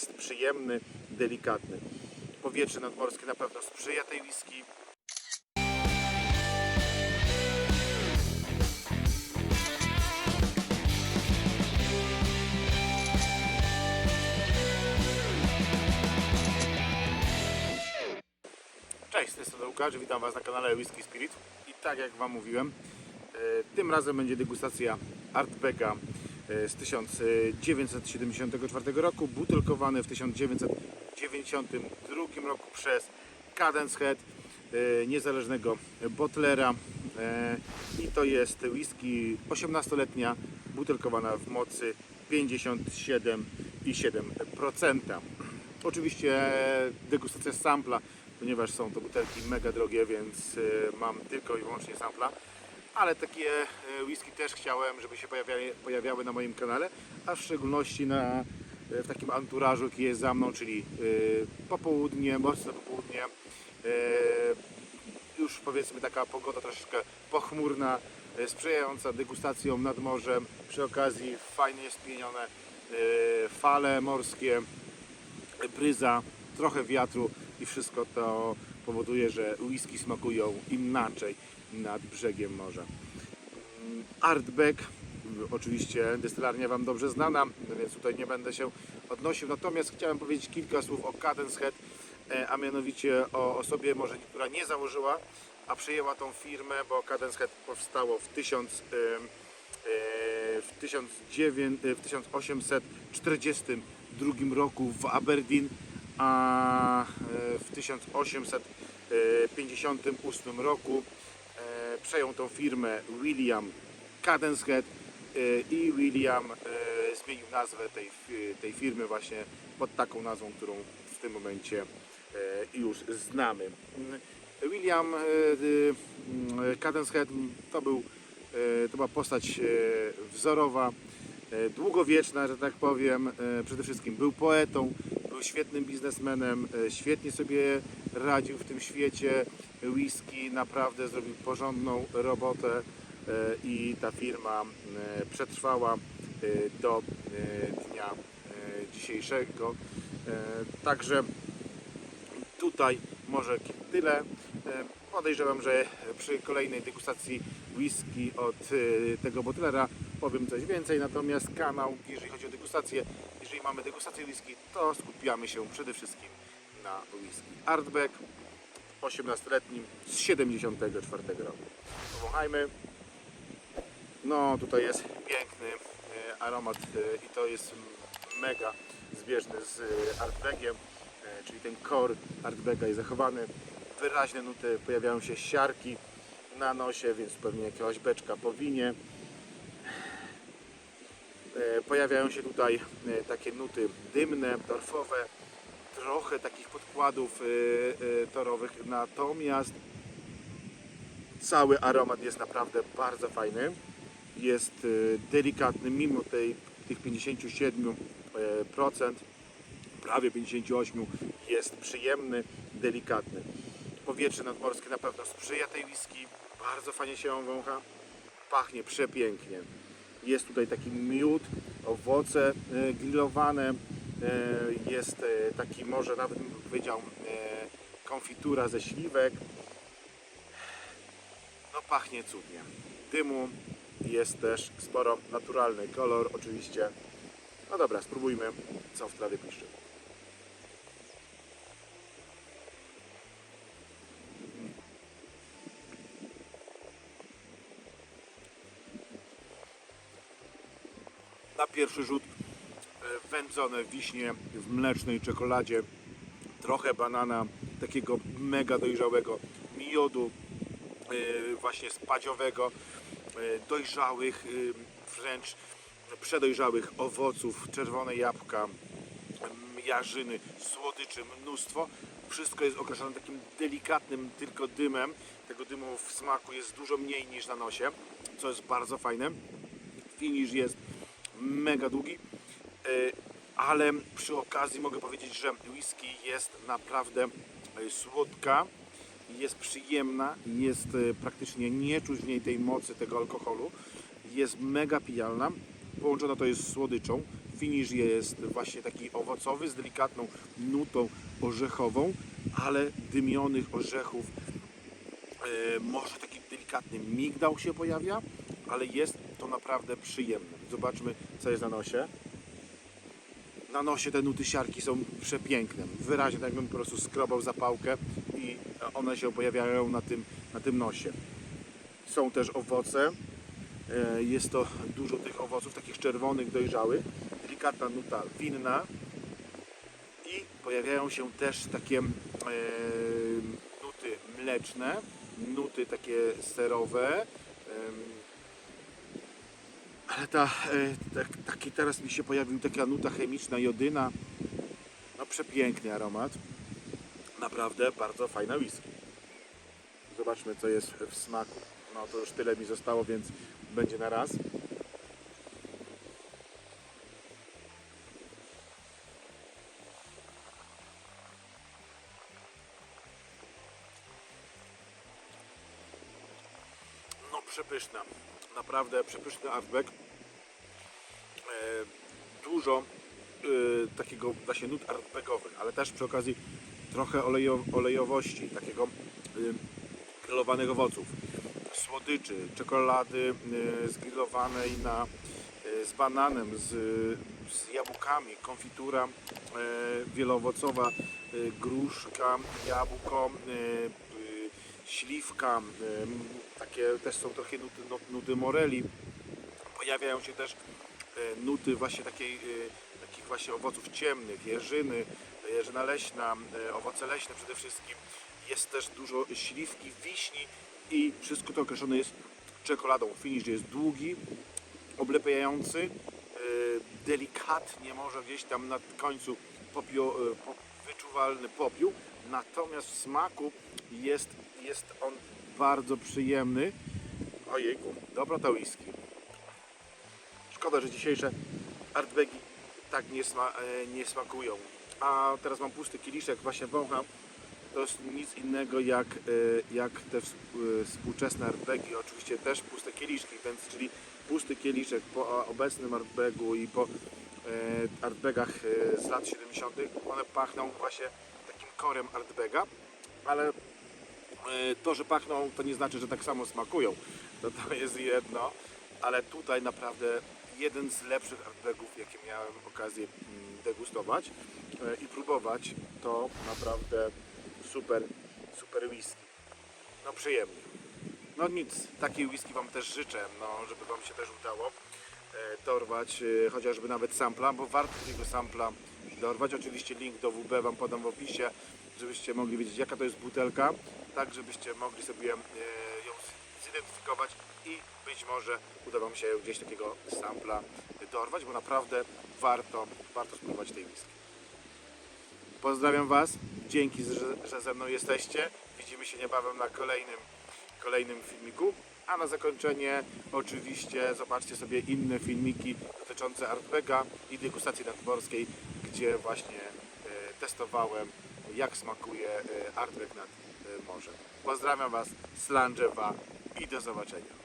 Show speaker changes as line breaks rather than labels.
jest przyjemny, delikatny. Powietrze nadmorskie na pewno sprzyja tej whisky. Cześć, z tej strony Łukasz, witam Was na kanale Whisky Spirit i tak jak Wam mówiłem, e, tym razem będzie degustacja Artbecka e, z 1974 roku, butelkowany w 1992 roku przez Cadence Head, e, niezależnego botlera e, i to jest whisky 18-letnia, butelkowana w mocy 57,7%. Oczywiście degustacja sampla, ponieważ są to butelki mega drogie, więc e, mam tylko i wyłącznie sampla. Ale takie e, whisky też chciałem, żeby się pojawiały, pojawiały na moim kanale, a w szczególności na, e, w takim anturażu, jaki jest za mną, czyli e, popołudnie, mocne popołudnie. Już powiedzmy taka pogoda troszeczkę pochmurna, sprzyjająca degustacjom nad morzem. Przy okazji fajnie spienione fale morskie, bryza, trochę wiatru i wszystko to powoduje, że whisky smakują inaczej nad brzegiem morza. Artbeck, oczywiście destylarnia Wam dobrze znana, więc tutaj nie będę się odnosił. Natomiast chciałem powiedzieć kilka słów o Cadence Head, e, a mianowicie o osobie może, która nie założyła, a przejęła tą firmę, bo Cadence Head powstało w 1000 em, e, w 1900 w 1842 roku w Aberdeen, a e, w 1858 roku e, przejął tą firmę William Cadenshead e, i William zmienił nazwę tej, tej firmy właśnie pod taką nazwą, którą w tym momencie już znamy. William Cadenshead to był to była postać wzorowa, długowieczna, że tak powiem. Przede wszystkim był poetą, był świetnym biznesmenem, e, świetnie sobie radził w tym świecie whisky, naprawdę zrobił porządną robotę e, i ta firma e, przetrwała do dnia dzisiejszego. Także tutaj może tyle. Podejrzewam, że przy kolejnej degustacji whisky od tego botlera powiem coś więcej, natomiast kanał, jeżeli chodzi o degustację, jeżeli mamy degustację whisky, to skupiamy się przede wszystkim na whisky. Artbeck 18-letnim z 74 roku. Powąchajmy. No tutaj jest piękny e, aromat e, i to jest mega zbieżny z e, Artbeckiem, e, czyli ten core Artbecka jest zachowany. Wyraźne nuty, pojawiają się siarki na nosie, więc pewnie jakaś beczka po winie. E, Pojawiają się tutaj e, takie nuty dymne, torfowe, trochę takich podkładów e, e, torowych, natomiast cały aromat jest naprawdę bardzo fajny. Jest e, delikatny, mimo tej, tych 57%, e, procent, prawie 58% jest przyjemny, delikatny. Powietrze nadmorskie na pewno sprzyja tej whisky, bardzo fajnie się ją wącha, pachnie przepięknie. Jest tutaj taki miód, owoce e, grillowane, e, jest e, taki może nawet bym powiedział konfitura ze śliwek. No pachnie cudnie. Dymu jest też sporo, naturalny kolor oczywiście. No dobra, spróbujmy co w trawie piszczy. Na pierwszy rzut e, wędzone wiśnie w mlecznej czekoladzie, trochę banana, takiego mega dojrzałego miodu, e, właśnie spadziowego, e, dojrzałych, wręcz przedojrzałych owoców, czerwone jabłka, jarzyny, słodyczy, mnóstwo. Wszystko jest okraszone takim delikatnym tylko dymem. Tego dymu w smaku jest dużo mniej niż na nosie, co jest bardzo fajne. Finish jest mega długi, e, ale przy okazji mogę powiedzieć, że whisky jest naprawdę e, słodka, jest przyjemna, jest e, praktycznie nie czuć w niej tej mocy tego alkoholu, jest mega pijalna, połączona to jest z słodyczą, finish jest właśnie taki owocowy z delikatną nutą orzechową, ale dymionych orzechów. Może taki delikatny migdał się pojawia, ale jest naprawdę przyjemne. Zobaczmy, co jest na nosie. Na nosie te nuty siarki są przepiękne. Wyraźnie, tak jakbym po prostu skrobał zapałkę i one się pojawiają na tym, na tym nosie. Są też owoce. E, Jest to dużo tych owoców, takich czerwonych, dojrzałych. Delikatna nuta winna. I pojawiają się też takie e, nuty mleczne, nuty takie serowe. Ta, e, tak, taki teraz mi się pojawił taka nuta chemiczna, jodyna. No przepiękny aromat. Naprawdę bardzo fajna whisky. Zobaczmy co jest w smaku. No to już tyle mi zostało, więc będzie na raz. No przepyszna. Naprawdę przepyszny artback. Dużo e, takiego właśnie nut artbackowych, ale też przy okazji trochę olejo, olejowości, takiego e, grillowanych owoców, słodyczy, czekolady e, zgrillowanej na, z bananem, z, z jabłkami, konfitura wieloowocowa, e, gruszka, jabłko, śliwka, takie też są trochę nuty, nu- nuty moreli. Pojawiają się też nuty właśnie takiej, e, takich właśnie owoców ciemnych, jeżyny, jeżyna leśna, e, owoce leśne przede wszystkim. Jest też dużo śliwki, wiśni i wszystko to określone jest czekoladą. Finish jest długi, oblepiający, e, delikatnie może gdzieś tam na końcu popio, e, po, wyczuwalny popiół, natomiast w smaku jest, jest on bardzo przyjemny. Ojejku, dobra ta whisky. Szkoda, że dzisiejsze artbagi tak nie, sma, e, nie smakują. A teraz mam pusty kieliszek, właśnie wącham. To jest nic innego jak, e, jak te e, współczesne artbagi. Oczywiście też puste kieliszki, więc czyli pusty kieliszek po obecnym artbagu i po artbagach z lat 70. One pachną właśnie takim korem artbaga, ale to, że pachną, to nie znaczy, że tak samo smakują. To, to jest jedno, ale tutaj naprawdę jeden z lepszych artbagów, jakie miałem okazję mm, degustować e, i próbować, to naprawdę super, super whisky. No przyjemnie. No nic, takiej whisky Wam też życzę, no, żeby Wam się też udało e, dorwać e, chociażby nawet sampla, bo warto tego sampla dorwać. Oczywiście link do WB Wam podam w opisie, żebyście mogli wiedzieć jaka to jest butelka, tak żebyście mogli sobie ją zidentyfikować i być może uda Wam się gdzieś takiego sampla dorwać, bo naprawdę warto, warto spróbować tej whisky. Pozdrawiam Was, dzięki, że, że ze mną jesteście. Widzimy się niebawem na kolejnym, kolejnym filmiku. A na zakończenie oczywiście zobaczcie sobie inne filmiki dotyczące Artbega i degustacji nadmorskiej, gdzie właśnie e, testowałem jak smakuje e, Artbeg nad e, morzem. Pozdrawiam Was z Langewa i do zobaczenia.